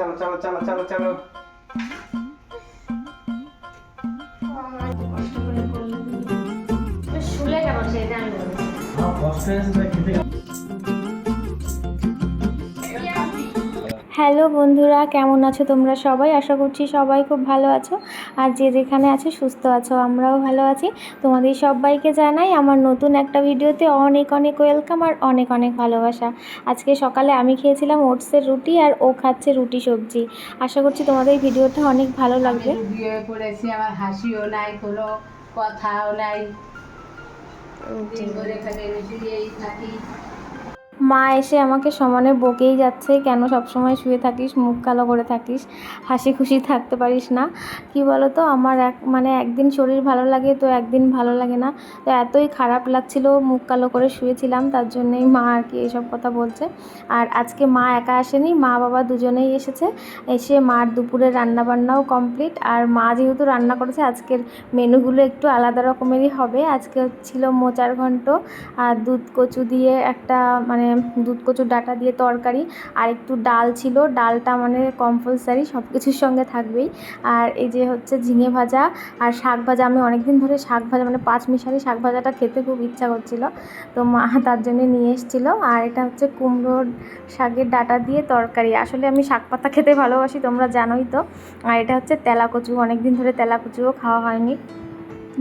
চলো চলো চলো চলো চলো। শুলে কেমন সেই জানলো কষ্ট হয়েছে খেতে হ্যালো বন্ধুরা কেমন আছো তোমরা সবাই? আশা করছি সবাই খুব ভালো আছো। আর যে যেখানে আছো সুস্থ আছো আমরাও ভালো আছি। তোমাদের সবাইকে জানাই আমার নতুন একটা ভিডিওতে অনেক অনেক ওয়েলকাম আর অনেক অনেক ভালোবাসা। আজকে সকালে আমি খেয়েছিলাম ওটসের রুটি আর ও খাচ্ছে রুটি সবজি। আশা করছি তোমাদের ভিডিওটা অনেক ভালো লাগবে। আমি বিয়ে করেছি আমার হাসিও নাই কোনো কথাও নাই। থাকি। মা এসে আমাকে সমানে বকেই যাচ্ছে, কেন সবসময় শুয়ে থাকিস, মুখ কালো করে থাকিস হাসি খুশি থাকতে পারিস না? কি বলো তো আমার এক মানে একদিন শরীর ভালো লাগে তো একদিন ভালো লাগে না। তো এতই খারাপ লাগছিল, মুখ কালো করে শুয়েছিলাম, তার জন্যই মা আর কি এইসব কথা বলছে। আর আজকে মা একা আসেনি, মা বাবা দুজনেই এসেছে। এসে মার দুপুরের রান্নাবান্নাও কমপ্লিট। আর মা যেহেতু রান্না করেছে, আজকের মেনুগুলো একটু আলাদা রকমেরই হবে। আজকে ছিল মোচার ঘন্ট, আর দুধ কচু দিয়ে একটা মানে দুধ কচুর ডাটা দিয়ে তরকারি, আর একটু ডাল ছিল, ডালটা মানে কম্পালসারি সব কিছুর সঙ্গে থাকবেই। আর এই যে হচ্ছে ঝিঙে ভাজা আর শাক ভাজা, আমি অনেক দিন ধরে শাক ভাজা মানে পাঁচ মিশালি শাক ভাজাটা খেতে খুব ইচ্ছা করছিল। তো মা তার জন্য নিয়ে এসেছিল, আর এটা হচ্ছে কুমড়োর শাকের ডাটা দিয়ে তরকারি। আসলে আমি শাক পাতা খেতে ভালোবাসি, তোমরা জানোই তো। আর এটা হচ্ছে তেলা কচু অনেক দিন ধরে তেলা কচুও খাওয়া হয়নি।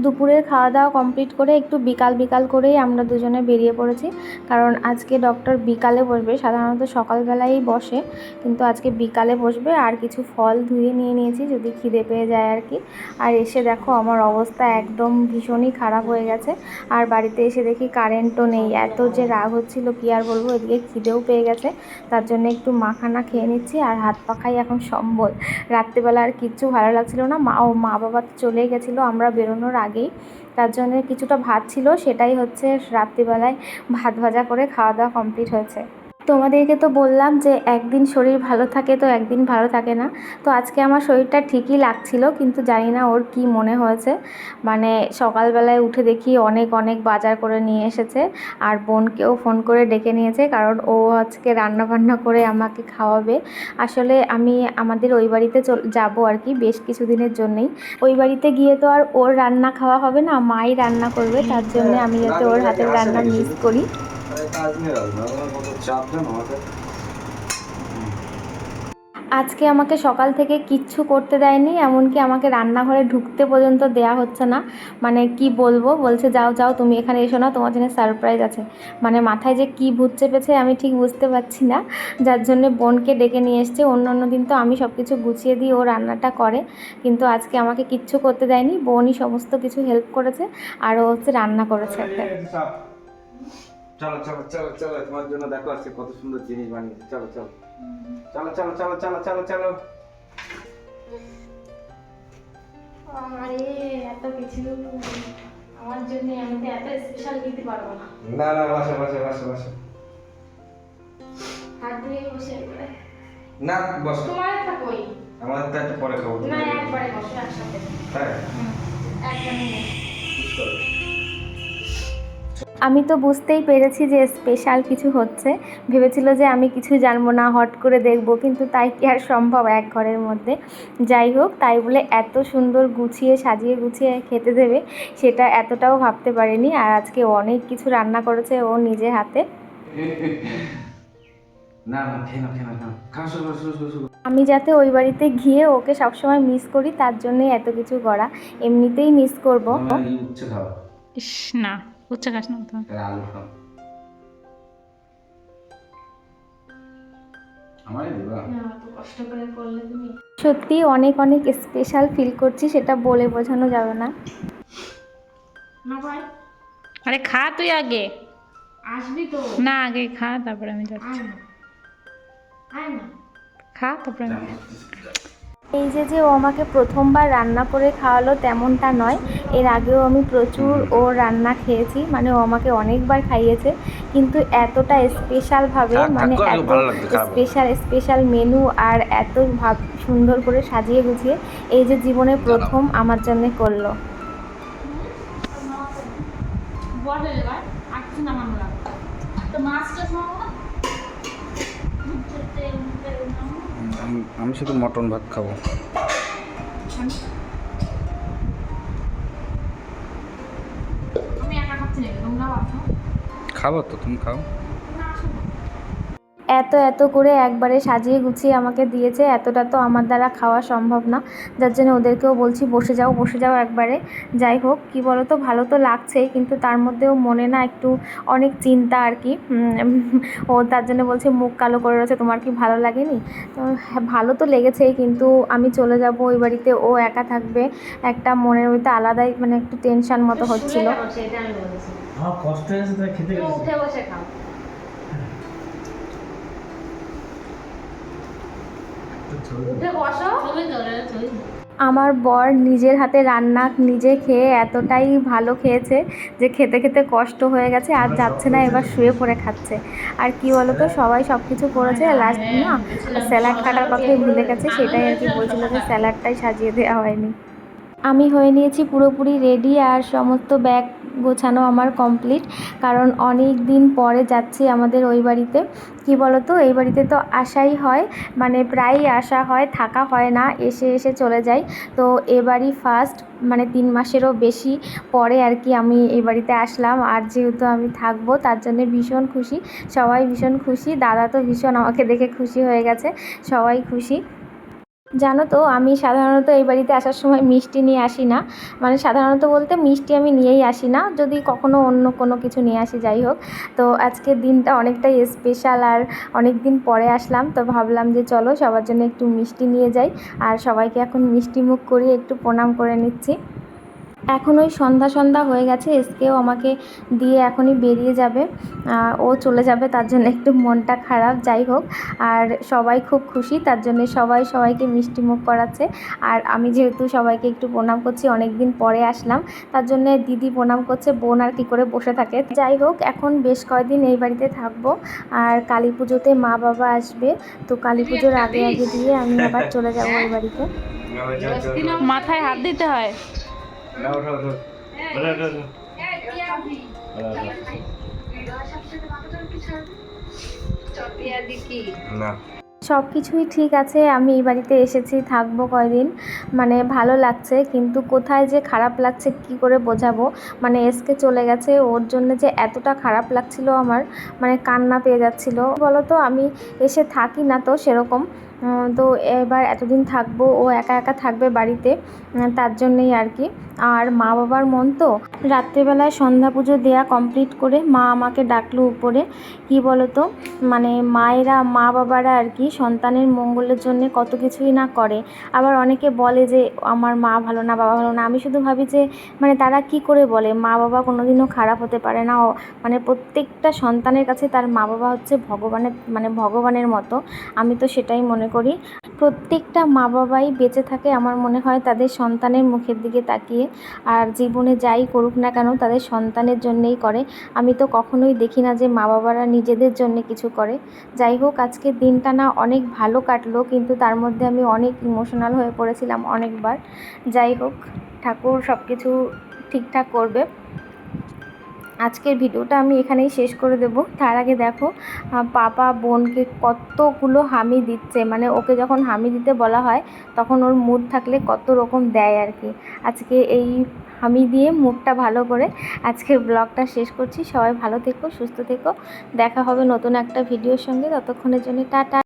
দুপুরের খাওয়া দাওয়া কমপ্লিট করে একটু বিকাল বিকাল করেই আমরা দুজনে বেরিয়ে পড়েছি। কারণ আজকে ডক্টর বিকালে বসবে, সাধারণত সকালবেলাই বসে, কিন্তু আজকে বিকালে বসবে, আর কিছু ফল ধুয়ে নিয়ে নিয়েছি যদি খিদে পেয়ে যায় আর কি। আর এসে দেখো আমার অবস্থা একদম ভীষণই খারাপ হয়ে গেছে। আর বাড়িতে এসে দেখি কারেন্টও নেই। এত যে রাগ হচ্ছিল, কি আর বলব, এদিকে খিদেও পেয়ে গেছে। তার জন্য একটু মাখানা খেয়ে নিচ্ছি, আর হাত পাখাই এখন সম্বল। রাত্রিবেলা আর কিচ্ছু ভালো লাগছিল না। মা ও মা বাবা তো চলেই গেছিল, আমরা বেরোনোর আগেই। তার জন্য কিছুটা ভাত ছিল, সেটাই হচ্ছে রাত্রিবেলায় ভাত ভাজা করে খাওয়া দাওয়া কমপ্লিট হয়েছে। তোমাদেরকে তো বললাম যে একদিন শরীর ভালো থাকে তো একদিন ভালো থাকে না। তো আজকে আমার শরীরটা ঠিকই লাগছিল, কিন্তু জানি না ওর কি মনে হয়েছে। মানে সকালবেলায় উঠে দেখি অনেক অনেক বাজার করে নিয়ে এসেছে, আর বোনকেও ফোন করে ডেকে নিয়েছে, কারণ ও আজকে রান্না বান্না করে আমাকে খাওয়াবে। আসলে আমি আমাদের ওই বাড়িতে যাব আর কি বেশ কিছুদিনের জন্যই। ওই বাড়িতে গিয়ে তো আর ওর রান্না খাওয়া হবে না, মাই রান্না করবে, তার জন্য আমি যাতে ওর হাতের রান্না মিস করি। কাজ নিয়ে রাখব কত চাপ জানো আমাদের আজকে আমাকে সকাল থেকে কিচ্ছু করতে দেয়নি এমনকি আমাকে রান্নাঘরে ঢুকতে পর্যন্ত দেয়া হচ্ছে না। মানে কি বলব বলছে যাও যাও তুমি এখানে এসো না তোমার জন্য সারপ্রাইজ আছে। মানে মাথায় যে কি ভূত চেপেছে আমি ঠিক বুঝতে পারছি না। যার জন্য বোনকে ডেকে নিয়ে এসছে অন্য অন্য দিন তো আমি সব কিছু গুছিয়ে দিই ও রান্নাটা করে। কিন্তু আজকে আমাকে কিচ্ছু করতে দেয়নি বোনই সমস্ত কিছু হেল্প করেছে আর ও হচ্ছে রান্না করেছে। চলো চলো চলো চলো তোমার জন্য দেখো আজকে কত সুন্দর জিনিস বানিয়েছি। চলো চলো। চলো চলো চলো চলো চলো চলো। আরে এত কিছু আমার জন্য আমি তো এত স্পেশাল দিতে পারব না। না না বসে বসে বসে বসে। হাত ধুয়ে বসে না বসো। তোমার থাকোই আমার তো একটু পরে খাব। না একবারে বসে একসাথে। হ্যাঁ। পারবে। আমি তো বুঝতেই পেরেছি যে স্পেশাল কিছু হচ্ছে। ভেবেছিল যে আমি কিছু জানব না হট করে দেখব কিন্তু তাই কি আর সম্ভব এক ঘরের মধ্যে? যাই হোক তাই বলে এত সুন্দর গুছিয়ে সাজিয়ে গুছিয়ে খেতে দেবে সেটা এতটাও ভাবতে পারিনি। আর আজকে অনেক কিছু রান্না করেছে ও নিজে হাতে। না না খেয়ে খেয়ে। আমি যাতে ওই বাড়িতে গিয়ে ওকে সবসময় মিস করি তার জন্যই এত কিছু করা। এমনিতেই মিস করব। ইস না। উচ্চ খাস না তো আলু খাও সত্যি অনেক অনেক স্পেশাল ফিল করছি সেটা বলে বোঝানো যাবে না। না আরে খা তুই আগে। আসবি তো। না আগে খা তারপরে আমি যাচ্ছি। খা তারপরে আমি এই যে যে ও আমাকে প্রথমবার রান্না করে খাওয়ালো তেমনটা নয়। এর আগেও আমি প্রচুর ও রান্না খেয়েছি মানে ও আমাকে অনেকবার খাইয়েছে। কিন্তু এতটা স্পেশালভাবে মানে এত। স্পেশাল স্পেশাল মেনু আর এত ভাব সুন্দর করে সাজিয়ে গুছিয়ে এই যে জীবনে প্রথম আমার জন্য করল। তো মাছটা নামাবো না মুখটা তেল তেল নামাবো। আমি- শুধু মটন ভাত খাব। খাব তো তুমি খাও। এত এত করে একবারে সাজিয়ে গুছিয়ে আমাকে দিয়েছে এতটা তো আমার দ্বারা খাওয়া সম্ভব না। যার জন্য ওদেরকেও বলছি বসে যাও বসে যাও একবারে। যাই হোক কি বলো তো ভালো তো লাগছেই কিন্তু তার মধ্যেও মনে না একটু অনেক চিন্তা আর কি। ও তার জন্য বলছে মুখ কালো করে রয়েছে তোমার কি ভালো লাগেনি? তো হ্যাঁ ভালো তো লেগেছেই কিন্তু আমি চলে যাব ওই বাড়িতে ও একা থাকবে। একটা মনের মধ্যে আলাদাই মানে একটু টেনশন মতো হচ্ছিল। আমার কষ্ট হয়েছে তাই খেতে উঠে বসে খাও। আমার বর নিজের হাতে রান্না নিজে খেয়ে এতটাই ভালো খেয়েছে যে খেতে খেতে কষ্ট হয়ে গেছে, আর যাচ্ছে না, এবার শুয়ে পড়ে খাচ্ছে। আর কি বলো তো সবাই সব কিছু করেছে লাস্ট না স্যালাড কাটার কথাই ভুলে গেছে, সেটাই আর কি বলছিল যে স্যালাডটাই সাজিয়ে দেওয়া হয়নি। আমি হয়ে নিয়েছি পুরোপুরি রেডি আর সমস্ত ব্যাগ গোছানো আমার কমপ্লিট কারণ অনেক দিন পরে যাচ্ছি আমাদের ওই বাড়িতে। কি বলতো? এই বাড়িতে তো আসাই হয় মানে প্রায়ই আসা হয়, থাকা হয় না, এসে এসে চলে যাই। তো এবারই ফার্স্ট মানে তিন মাসেরও বেশি পরে আর কি আমি এই বাড়িতে আসলাম। আর যেহেতু আমি থাকব, তার জন্য ভীষণ খুশি। সবাই ভীষণ খুশি। দাদা তো ভীষণ আমাকে দেখে খুশি হয়ে গেছে। সবাই খুশি। জানো তো, আমি সাধারণত এই বাড়িতে আসার সময় মিষ্টি নিয়ে আসি না। মানে সাধারণত বলতে মিষ্টি আমি নিয়েই আসি না, যদি কখনো অন্য কোনো কিছু নিয়ে আসি, যাই হোক। তো আজকে দিনটা অনেকটাই স্পেশাল আর অনেক দিন পরে আসলাম, তো ভাবলাম যে চলো সবার জন্য একটু মিষ্টি নিয়ে যাই। আর সবাইকে এখন মিষ্টি মুখ করিয়ে একটু প্রণাম করে নিচ্ছি। এখন ওই সন্ধ্যা সন্ধ্যা হয়ে গেছে, এসকেও আমাকে দিয়ে এখনই বেরিয়ে যাবে। ও চলে যাবে, তার জন্য একটু মনটা খারাপ, যাই হোক। আর সবাই খুব খুশি, তার জন্য সবাই সবাইকে মিষ্টি মুখ করাচ্ছে। আর আমি যেহেতু সবাইকে একটু প্রণাম করছি অনেক দিন পরে আসলাম, তার জন্য দিদি প্রণাম করছে, বোন আর কি করে বসে থাকে। যাই হোক, এখন বেশ কয়েকদিন এই বাড়িতে থাকব। আর কালী পুজোতে মা বাবা আসবে, তো কালী পুজোর আগে আগে দিয়ে আমি আবার চলে যাব ওই বাড়িতে। মাথায় হাত দিতে হয়। না ওঠো ওঠো ওঠো, ওঠো, ওঠো। না। সব কিছুই ঠিক আছে আমি এই বাড়িতে এসেছি থাকব কয়দিন। মানে ভালো লাগছে কিন্তু কোথায় যে খারাপ লাগছে কি করে বোঝাবো? মানে এসকে চলে গেছে ওর জন্য যে এতটা খারাপ লাগছিল আমার মানে কান্না পেয়ে যাচ্ছিল। বলো তো আমি এসে থাকি না তো সেরকম। তো এবার এতদিন থাকব, ও একা একা থাকবে বাড়িতে তার জন্যই আর কি। আর মা বাবার মন তো রাত্রেবেলায় সন্ধ্যা পুজো দেয়া কমপ্লিট করে মা আমাকে ডাকলো উপরে। কি বলো তো মানে মায়েরা, মা বাবারা আর কি সন্তানের মঙ্গলের জন্য কত কিছুই না করে। আবার অনেকে বলে যে, আমার মা ভালো না, বাবা ভালো না। আমি শুধু ভাবি যে মানে তারা কি করে বলে? মা বাবা কোনোদিনও খারাপ হতে পারে না। মানে প্রত্যেকটা সন্তানের কাছে তার মা বাবা হচ্ছে ভগবানের মানে ভগবানের মতো। আমি তো সেটাই মনে করি। প্রত্যেকটা মা বাবাই বেঁচে থাকে আমার মনে হয় তাদের সন্তানের মুখের দিকে তাকিয়ে। আর জীবনে যাই করুক না কেন তাদের সন্তানের জন্যেই করে। আমি তো কখনোই দেখি না যে মা বাবারা নিজেদের জন্য কিছু করে। যাই হোক, আজকের দিনটা না অনেক ভালো কাটলো, কিন্তু তার মধ্যে আমি অনেক ইমোশনাল হয়ে পড়েছিলাম অনেকবার। যাই হোক, ঠাকুর সব কিছু ঠিকঠাক করবে। আজকের ভিডিওটা আমি এখানেই শেষ করে দেব। তার আগে দেখো পাপা বোনকে কতগুলো হামি দিচ্ছে। মানে ওকে যখন হামি দিতে বলা হয়, তখন ওর মুড থাকলে কত রকম দেয় আর কি। আজকে এই হামি দিয়ে মুডটা ভালো করে আজকের ব্লগটা শেষ করছি। সবাই ভালো থেকো, সুস্থ থেকো। দেখা হবে নতুন একটা ভিডিওর সঙ্গে। ততক্ষণের জন্য টাটা।